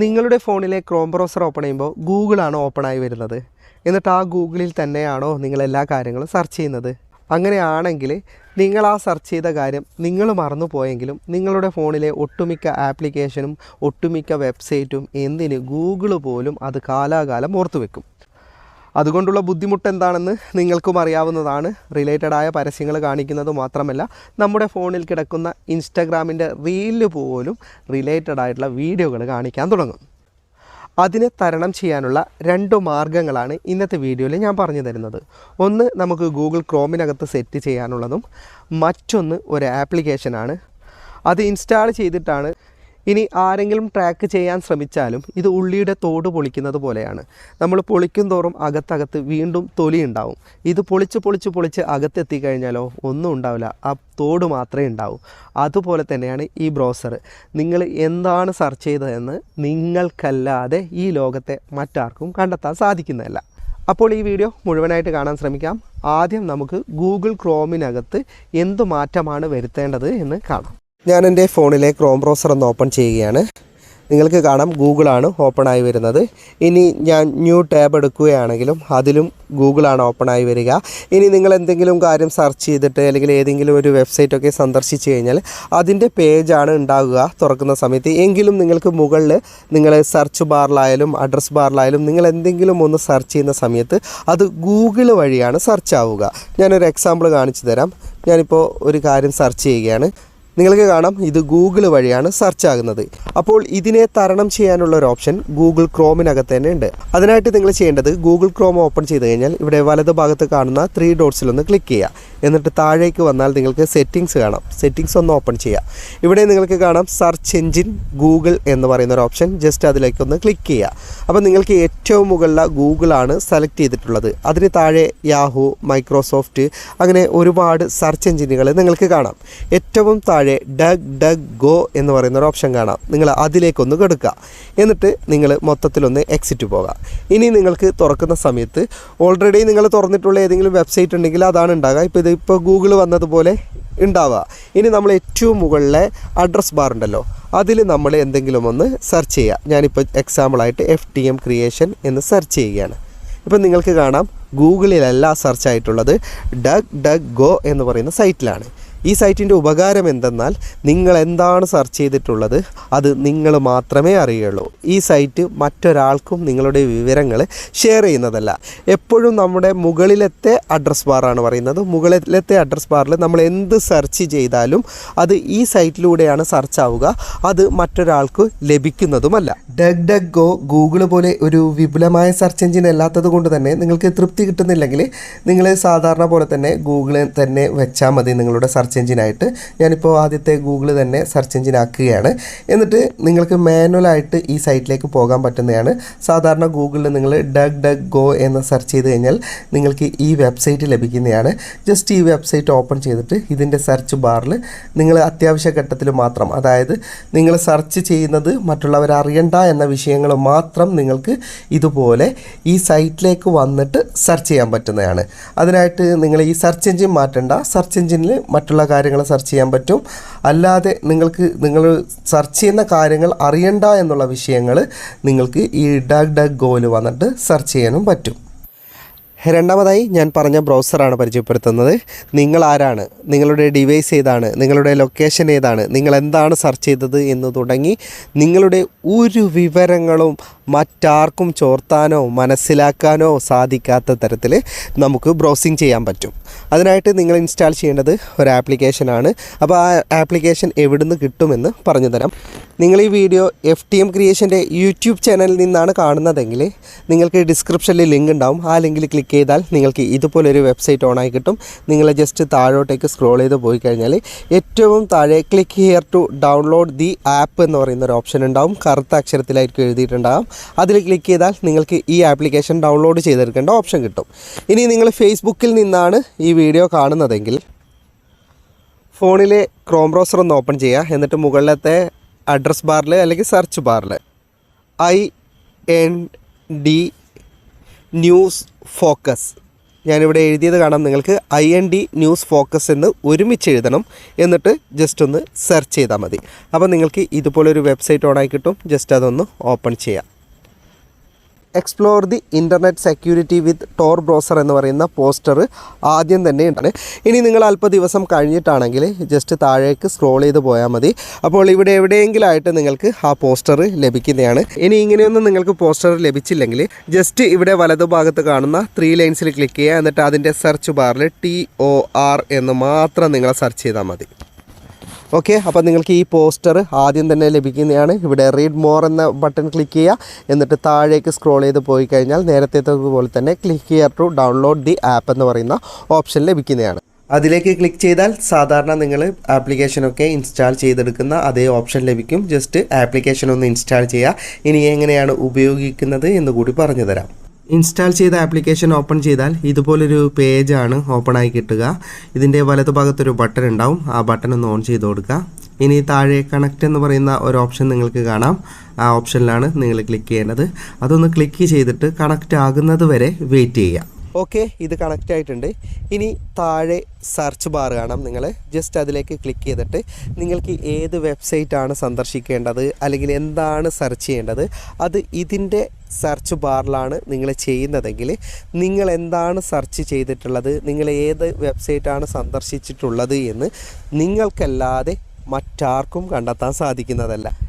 നിങ്ങളുടെ ഫോണിലെ Chrome browser open ചെയ്യുമ്പോൾ ഗൂഗിളാണ് ഓപ്പൺ ആയി വരുന്നത്. എന്നിട്ട് ആ ഗൂഗിളിൽ തന്നെയാണോ നിങ്ങൾ എല്ലാ കാര്യങ്ങളും സെർച്ച് ചെയ്യുന്നത്. അങ്ങനെയാണെങ്കിൽ നിങ്ങൾ ആ സെർച്ച് ചെയ്ത കാര്യം നിങ്ങൾ മറന്നു പോയെങ്കിലും നിങ്ങളുടെ ഫോണിലെ ഒട്ടുമിക്ക ആപ്ലിക്കേഷനും ഒട്ടുമിക്ക വെബ്സൈറ്റും എന്തിന് ഗൂഗിൾ പോലും അത് കാലാകാലം ഓർത്തു വെക്കും അതുകൊണ്ടുള്ള ബുദ്ധിമുട്ട് എന്താണെന്ന് നിങ്ങൾക്കും അറിയാവുന്നതാണ്. റിലേറ്റഡ് ആയ പരസ്യങ്ങൾ കാണിക്കുന്നത് മാത്രമല്ല നമ്മുടെ ഫോണിൽ കിടക്കുന്ന ഇൻസ്റ്റഗ്രാമിന്റെ റീൽ പോലും റിലേറ്റഡ് ആയിട്ടുള്ള വീഡിയോകൾ കാണിക്കാൻ തുടങ്ങും. അതിനെ തരണം ചെയ്യാനുള്ള രണ്ട് മാർഗങ്ങളാണ് ഇന്നത്തെ വീഡിയോയിൽ ഞാൻ പറഞ്ഞു തരുന്നത്. ഒന്ന് നമുക്ക് ഗൂഗിൾ ക്രോമിനകത്ത് സെറ്റ് ചെയ്യാനുള്ളതും മറ്റൊന്ന് ഒരു ആപ്ലിക്കേഷനാണ് അത് ഇൻസ്റ്റാൾ ചെയ്തിട്ടാണ് ഇനി ആരെങ്കിലും ട്രാക്ക് ചെയ്യാൻ ശ്രമിച്ചാലും ഇത് ഉള്ളിയുടെ തോട് പൊളിക്കുന്നത് പോലെയാണ്. നമ്മൾ പൊളിക്കും തോറും അകത്തകത്ത് വീണ്ടും തൊലി ഉണ്ടാവും. ഇത് പൊളിച്ച് പൊളിച്ച് പൊളിച്ച് അകത്തെത്തി കഴിഞ്ഞാലോ ഒന്നും ഉണ്ടാവില്ല. ആ തോട് മാത്രമേ ഉണ്ടാവൂ. അതുപോലെ തന്നെയാണ് ഈ ബ്രൗസർ. നിങ്ങൾ എന്താണ് സെർച്ച് ചെയ്തതെന്ന് നിങ്ങൾക്കല്ലാതെ ഈ ലോകത്തെ മറ്റാർക്കും കണ്ടെത്താൻ സാധിക്കുന്നതല്ല. അപ്പോൾ ഈ വീഡിയോ മുഴുവനായിട്ട് കാണാൻ ശ്രമിക്കാം. ആദ്യം നമുക്ക് ഗൂഗിൾ ക്രോമിനകത്ത് എന്ത് മാറ്റമാണ് വരുത്തേണ്ടത് എന്ന് കാണാം. ഞാൻ എന്റെ ഫോണിലെ ക്രോം ബ്രൗസർ ഒന്ന് ഓപ്പൺ ചെയ്യുകയാണ്. നിങ്ങൾക്ക് കാണാം ഗൂഗിളാണ് ഓപ്പൺ ആയി വരുന്നത്. ഇനി ഞാൻ ന്യൂ ടാബ് എടുക്കുകയാണെങ്കിലും അതിലും ഗൂഗിളാണ് ഓപ്പൺ ആയി വരിക. ഇനി നിങ്ങൾ എന്തെങ്കിലും കാര്യം സെർച്ച് ചെയ്തിട്ട് അല്ലെങ്കിൽ ഏതെങ്കിലും ഒരു വെബ്സൈറ്റൊക്കെ സന്ദർശിച്ച് കഴിഞ്ഞാൽ അതിന്റെ പേജാണ് ഉണ്ടാകുക തുറക്കുന്ന സമയത്ത്. എങ്കിലും നിങ്ങൾക്ക് മുകളിൽ നിങ്ങൾ സെർച്ച് ബാറിലായാലും അഡ്രസ് ബാറിലായാലും നിങ്ങൾ എന്തെങ്കിലും ഒന്ന് സെർച്ച് ചെയ്യുന്ന സമയത്ത് അത് ഗൂഗിൾ വഴിയാണ് സെർച്ച് ആവുക. ഞാനൊരു എക്സാമ്പിൾ കാണിച്ചു തരാം. ഞാനിപ്പോൾ ഒരു കാര്യം സെർച്ച് ചെയ്യുകയാണ്. നിങ്ങൾക്ക് കാണാം ഇത് ഗൂഗിൾ വഴിയാണ് സെർച്ച് ആകുന്നത്. അപ്പോൾ ഇതിനെ തരണം ചെയ്യാനുള്ള ഒരു ഓപ്ഷൻ ഗൂഗിൾ ക്രോമിനകത്ത് തന്നെ ഉണ്ട്. അതിനായിട്ട് നിങ്ങൾ ചെയ്യേണ്ടത് ഗൂഗിൾ ക്രോം ഓപ്പൺ ചെയ്ത് കഴിഞ്ഞാൽ ഇവിടെ വലത് ഭാഗത്ത് കാണുന്ന ത്രീ ഡോട്ട്സിലൊന്ന് ക്ലിക്ക് ചെയ്യുക. എന്നിട്ട് താഴേക്ക് വന്നാൽ നിങ്ങൾക്ക് സെറ്റിംഗ്സ് കാണാം. സെറ്റിംഗ്സ് ഒന്ന് ഓപ്പൺ ചെയ്യുക. ഇവിടെ നിങ്ങൾക്ക് കാണാം സെർച്ച് എഞ്ചിൻ ഗൂഗിൾ എന്ന് പറയുന്ന ഒരു ഓപ്ഷൻ ജസ്റ്റ് അതിലേക്കൊന്ന് ക്ലിക്ക് ചെയ്യുക. അപ്പോൾ നിങ്ങൾക്ക് ഏറ്റവും മുകളിലെ ഗൂഗിളാണ് സെലക്ട് ചെയ്തിട്ടുള്ളത്. അതിന് താഴെ യാഹു മൈക്രോസോഫ്റ്റ് അങ്ങനെ ഒരുപാട് സെർച്ച് എഞ്ചിനുകൾ നിങ്ങൾക്ക് കാണാം. ഏറ്റവും താഴെ ഡഗ് ഡഗ് ഗോ എന്ന് പറയുന്ന ഒരു ഓപ്ഷൻ കാണാം. നിങ്ങൾ അതിലേക്കൊന്ന് കൊടുക്കുക. എന്നിട്ട് നിങ്ങൾ മൊത്തത്തിലൊന്ന് എക്സിറ്റ് പോകാം ഇനി നിങ്ങൾക്ക് തുറക്കുന്ന സമയത്ത് ഓൾറെഡി നിങ്ങൾ തുറന്നിട്ടുള്ള ഏതെങ്കിലും വെബ്സൈറ്റ് ഉണ്ടെങ്കിൽ അതാണ് ഉണ്ടാകുക ഇപ്പോൾ ഇത് ഗൂഗിൾ വന്നതുപോലെ ഉണ്ടാവുക. ഇനി നമ്മൾ ഏറ്റവും മുകളിലെ അഡ്രസ് ബാർ ഉണ്ടല്ലോ അതിൽ നമ്മൾ എന്തെങ്കിലും ഒന്ന് സെർച്ച് ചെയ്യുക. ഞാനിപ്പോൾ എക്സാമ്പിളായിട്ട് എഫ് ടി എം ക്രിയേഷൻ എന്ന് സെർച്ച് ചെയ്യുകയാണ്. ഇപ്പം നിങ്ങൾക്ക് കാണാം ഗൂഗിളിലല്ല സെർച്ച് ആയിട്ടുള്ളത് ഡഗ് ഡഗ് ഗോ എന്ന് പറയുന്ന സൈറ്റിലാണ് ഈ സൈറ്റിന്റെ ഉപകാരം എന്തെന്നാൽ നിങ്ങൾ എന്താണ് സെർച്ച് ചെയ്തിട്ടുള്ളത് അത് നിങ്ങൾ മാത്രമേ അറിയുള്ളൂ. ഈ സൈറ്റ് മറ്റൊരാൾക്കും നിങ്ങളുടെ വിവരങ്ങൾ ഷെയർ ചെയ്യുന്നതല്ല. എപ്പോഴും നമ്മുടെ മുകളിലത്തെ അഡ്രസ് ബാറാണ് പറയുന്നത്. മുകളിലത്തെ അഡ്രസ് ബാറിൽ നമ്മൾ എന്ത് സെർച്ച് ചെയ്താലും അത് ഈ സൈറ്റിലൂടെയാണ് സെർച്ച് ആവുക. അത് മറ്റൊരാൾക്ക് ലഭിക്കുന്നതുമല്ല. ഡഗ് ഡഗ് ഗോ ഗൂഗിൾ പോലെ ഒരു വിപുലമായ സെർച്ച് എഞ്ചിൻ അല്ലാത്തത് കൊണ്ട് തന്നെ നിങ്ങൾക്ക് തൃപ്തി കിട്ടുന്നില്ലെങ്കിൽ നിങ്ങൾ സാധാരണ പോലെ തന്നെ ഗൂഗിളിൽ തന്നെ വെച്ചാൽ മതി നിങ്ങളുടെ സെർച്ച് എഞ്ചിനായിട്ട് ഞാനിപ്പോൾ ആദ്യത്തെ ഗൂഗിൾ തന്നെ സെർച്ച് എഞ്ചിൻ ആക്കുകയാണ്. എന്നിട്ട് നിങ്ങൾക്ക് മാനുവലായിട്ട് ഈ സൈറ്റിലേക്ക് പോകാൻ പറ്റുന്നതാണ്. സാധാരണ ഗൂഗിളിൽ നിങ്ങൾ ഡഗ് ഡഗ് ഗോ എന്ന് സെർച്ച് ചെയ്ത് കഴിഞ്ഞാൽ നിങ്ങൾക്ക് ഈ വെബ്സൈറ്റ് ലഭിക്കുന്നതാണ്. ജസ്റ്റ് ഈ വെബ്സൈറ്റ് ഓപ്പൺ ചെയ്തിട്ട് ഇതിന്റെ സെർച്ച് ബാറിൽ നിങ്ങൾ അത്യാവശ്യ ഘട്ടത്തിൽ മാത്രം അതായത് നിങ്ങൾ സെർച്ച് ചെയ്യുന്നത് മറ്റുള്ളവർ അറിയണ്ട എന്ന വിഷയങ്ങൾ മാത്രം നിങ്ങൾക്ക് ഇതുപോലെ ഈ സൈറ്റിലേക്ക് വന്നിട്ട് സെർച്ച് ചെയ്യാൻ പറ്റുന്നതാണ്. അതിനായിട്ട് നിങ്ങൾ ഈ സെർച്ച് എഞ്ചിൻ മാറ്റണ്ട. സെർച്ച് എഞ്ചിനിൽ മറ്റുള്ള കാര്യങ്ങൾ സെർച്ച് ചെയ്യാൻ പറ്റും. അല്ലാതെ നിങ്ങൾക്ക് നിങ്ങൾ സെർച്ച് ചെയ്യുന്ന കാര്യങ്ങൾ അറിയണ്ട എന്നുള്ള വിഷയങ്ങൾ നിങ്ങൾക്ക് ഈ ഡഗ് ഡഗ് ഗോയിൽ വന്നിട്ട് സെർച്ച് ചെയ്യാനും പറ്റും. രണ്ടാമതായി ഞാൻ പറഞ്ഞ ബ്രൗസറാണ് പരിചയപ്പെടുത്തുന്നത്. നിങ്ങൾ ആരാണ് നിങ്ങളുടെ ഡിവൈസ് ഏതാണ്? നിങ്ങളുടെ ലൊക്കേഷൻ ഏതാണ്? നിങ്ങൾ എന്താണ് സെർച്ച് ചെയ്തത് എന്ന് തുടങ്ങി നിങ്ങളുടെ ഒരു വിവരങ്ങളും മറ്റാർക്കും ചോർത്താനോ മനസ്സിലാക്കാനോ സാധിക്കാത്ത തരത്തിൽ നമുക്ക് ബ്രൗസിങ് ചെയ്യാൻ പറ്റും. അതിനായിട്ട് നിങ്ങൾ ഇൻസ്റ്റാൾ ചെയ്യേണ്ടത് ഒരു ആപ്ലിക്കേഷനാണ്. അപ്പോൾ ആ ആപ്ലിക്കേഷൻ എവിടുന്ന് കിട്ടുമെന്ന് പറഞ്ഞു തരാം. നിങ്ങൾ ഈ വീഡിയോ എഫ് ടി എം ക്രിയേഷന്റെ യൂട്യൂബ് ചാനലിൽ നിന്നാണ് കാണുന്നതെങ്കിൽ നിങ്ങൾക്ക് ഡിസ്ക്രിപ്ഷനിൽ ലിങ്ക് ഉണ്ടാവും. ആ ലിങ്കിൽ ക്ലിക്ക് ചെയ്താൽ നിങ്ങൾക്ക് ഇതുപോലൊരു വെബ്സൈറ്റ് ഓണായി കിട്ടും. നിങ്ങൾ ജസ്റ്റ് താഴോട്ടേക്ക് സ്ക്രോൾ ചെയ്ത് പോയി കഴിഞ്ഞാൽ ഏറ്റവും താഴെ click here to download the app എന്ന് പറയുന്ന ഒരു ഓപ്ഷൻ ഉണ്ടാവും. കറുത്ത അക്ഷരത്തിലായിരിക്കും എഴുതിയിട്ടുണ്ടാകും അതിൽ ക്ലിക്ക് ചെയ്താൽ നിങ്ങൾക്ക് ഈ ആപ്ലിക്കേഷൻ ഡൗൺലോഡ് ചെയ്തെടുക്കേണ്ട ഓപ്ഷൻ കിട്ടും. ഇനി നിങ്ങൾ ഫേസ്ബുക്കിൽ നിന്നാണ് ഈ വീഡിയോ കാണുന്നതെങ്കിൽ ഫോണിലെ ക്രോം ബ്രൗസർ ഒന്ന് ഓപ്പൺ ചെയ്യുക എന്നിട്ട് മുകളിലത്തെ അഡ്രസ് ബാറിൽ അല്ലെങ്കിൽ സെർച്ച് ബാറിൽ I N D news focus. ഞാനിവിടെ എഴുതിയത് കാണാം നിങ്ങൾക്ക് I N D news focus എന്ന് ഒരുമിച്ച് എഴുതണം. എന്നിട്ട് ജസ്റ്റ് ഒന്ന് സെർച്ച് ചെയ്താൽ മതി. അപ്പോൾ നിങ്ങൾക്ക് ഇതുപോലൊരു വെബ്സൈറ്റ് ഓണായി കിട്ടും. ജസ്റ്റ് അതൊന്ന് ഓപ്പൺ ചെയ്യാം. Explore the internet security with Tor browser എന്ന് പറയുന്ന പോസ്റ്റർ ആദ്യം തന്നെ ഉണ്ടാണ് ഇനി നിങ്ങൾ അല്പ ദിവസം കഴിഞ്ഞിട്ടാണെങ്കിൽ ജസ്റ്റ് താഴേക്ക് സ്ക്രോൾ ചെയ്ത് പോയാൽ മതി. അപ്പോൾ ഇവിടെ എവിടെയെങ്കിലായിട്ട് നിങ്ങൾക്ക് ആ പോസ്റ്റർ ലഭിക്കുന്നതാണ്. ഇനി ഇങ്ങനെയൊന്നും നിങ്ങൾക്ക് പോസ്റ്റർ ലഭിച്ചില്ലെങ്കിൽ ജസ്റ്റ് ഇവിടെ വലതുഭാഗത്ത് കാണുന്ന ത്രീ ലൈൻസിൽ ക്ലിക്ക് ചെയ്യുക. എന്നിട്ട് അതിന്റെ സെർച്ച് ബാറിൽ ടി ഒ ആർ എന്ന് മാത്രം നിങ്ങൾ സെർച്ച് ചെയ്താൽ മതി. ഓക്കെ അപ്പോൾ നിങ്ങൾക്ക് ഈ പോസ്റ്റർ ആദ്യം തന്നെ ലഭിക്കുന്നതാണ്. ഇവിടെ റീഡ് മോർ എന്ന ബട്ടൺ ക്ലിക്ക് ചെയ്യുക. എന്നിട്ട് താഴേക്ക് സ്ക്രോൾ ചെയ്ത് പോയി കഴിഞ്ഞാൽ നേരത്തെ പോലെ തന്നെ click here to download the app എന്ന് പറയുന്ന ഓപ്ഷൻ ലഭിക്കുന്നതാണ്. അതിലേക്ക് ക്ലിക്ക് ചെയ്താൽ സാധാരണ നിങ്ങൾ ആപ്ലിക്കേഷനൊക്കെ ഇൻസ്റ്റാൾ ചെയ്തെടുക്കുന്ന അതേ ഓപ്ഷൻ ലഭിക്കും. ജസ്റ്റ് ആപ്ലിക്കേഷൻ ഒന്ന് ഇൻസ്റ്റാൾ ചെയ്യുക. ഇനി എങ്ങനെയാണ് ഉപയോഗിക്കുന്നത് എന്ന് കൂടി പറഞ്ഞു തരാം. ഇൻസ്റ്റാൾ ചെയ്ത ആപ്ലിക്കേഷൻ ഓപ്പൺ ചെയ്താൽ ഇതുപോലൊരു പേജാണ് ഓപ്പൺ ആയി കിട്ടുക. ഇതിന്റെ വലതുഭാഗത്തൊരു ബട്ടൺ ഉണ്ടാവും. ആ ബട്ടൺ ഒന്ന് ഓൺ ചെയ്ത് കൊടുക്കുക. ഇനി താഴെ കണക്റ്റ് എന്ന് പറയുന്ന ഒരു ഓപ്ഷൻ നിങ്ങൾക്ക് കാണാം. ആ ഓപ്ഷനിലാണ് നിങ്ങൾ ക്ലിക്ക് ചെയ്യേണ്ടത്. അതൊന്ന് ക്ലിക്ക് ചെയ്തിട്ട് കണക്റ്റ് ആകുന്നത് വരെ വെയിറ്റ് ചെയ്യുക. ഓക്കെ ഇത് കണക്റ്റ് ആയിട്ടുണ്ട്. ഇനി താഴെ സെർച്ച് ബാർ കാണാം നിങ്ങൾ ജസ്റ്റ് അതിലേക്ക് ക്ലിക്ക് ചെയ്തിട്ട് നിങ്ങൾക്ക് ഏത് വെബ്സൈറ്റാണ് സന്ദർശിക്കേണ്ടത് അല്ലെങ്കിൽ എന്താണ് സെർച്ച് ചെയ്യേണ്ടത് അത് ഇതിന്റെ സെർച്ച് ബാറിലാണ് നിങ്ങൾ ചെയ്യുന്നതെങ്കിൽ നിങ്ങൾ എന്താണ് സെർച്ച് ചെയ്തിട്ടുള്ളത് നിങ്ങൾ ഏത് വെബ്സൈറ്റാണ് സന്ദർശിച്ചിട്ടുള്ളത് എന്ന് നിങ്ങൾക്കല്ലാതെ മറ്റാർക്കും കണ്ടെത്താൻ സാധിക്കുന്നതല്ല.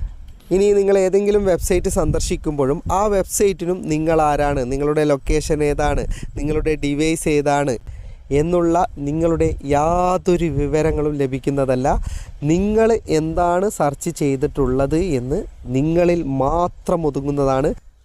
ഇനി നിങ്ങൾ ഏതെങ്കിലും വെബ്സൈറ്റ് സന്ദർശിക്കുമ്പോഴും ആ വെബ്സൈറ്റിനും നിങ്ങൾ ആരാണ്? നിങ്ങളുടെ ലൊക്കേഷൻ ഏതാണ്? നിങ്ങളുടെ ഡിവൈസ് ഏതാണ്? എന്നുള്ള നിങ്ങളുടെ യാതൊരു വിവരങ്ങളും ലഭിക്കുന്നതല്ല. നിങ്ങൾ എന്താണ് സെർച്ച് ചെയ്തിട്ടുള്ളത് എന്ന് നിങ്ങളിൽ മാത്രം ഒതുങ്ങുന്നതാണ്